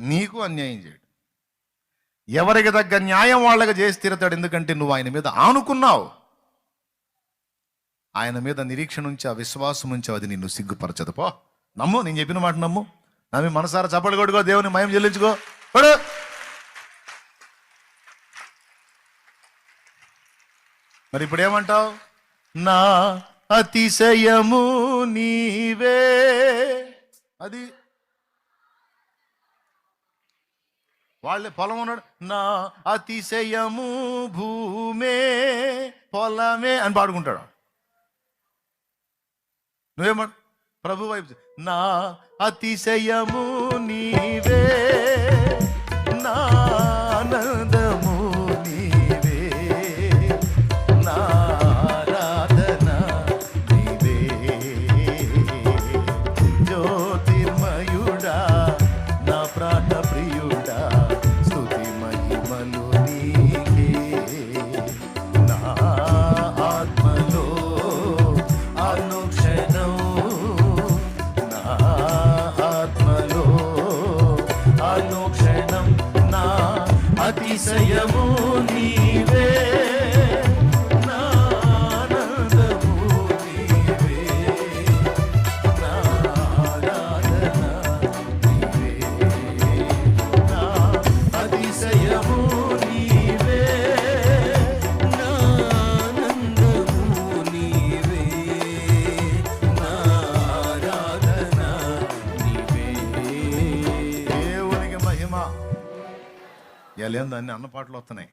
నీకు అన్యాయం చేయడు. ఎవరికి తగ్గ న్యాయం వాళ్ళకి చేసి తీరతాడు ఎందుకంటే నువ్వు ఆయన మీద ఆనుకున్నావు. ఆయన మీద నిరీక్షణ ఉంచి ఆ విశ్వాసం ఉంచి అది నిన్ను సిగ్గుపరచదు. పో. నమ్ము నేను చెప్పిన మాట నమ్ము. నమ్మి మనసారా చప్పలు కొడుకో దేవుని మయం చెల్లించుకో. పడు. మరి ఇప్పుడు ఏమంటావు? నా అతిశయము నీవే. అది వాళ్ళే పొలం ఉన్నాడు. నా అతిశయము భూమే పొలమే అని పాడుకుంటాడు నువ్వేమడు ప్రభు వైపు నా అతిశయము నీ అనుక్షణం నా అతిశయము నీవే. ఎలేం దాన్ని అన్న పాటలు వస్తున్నాయి.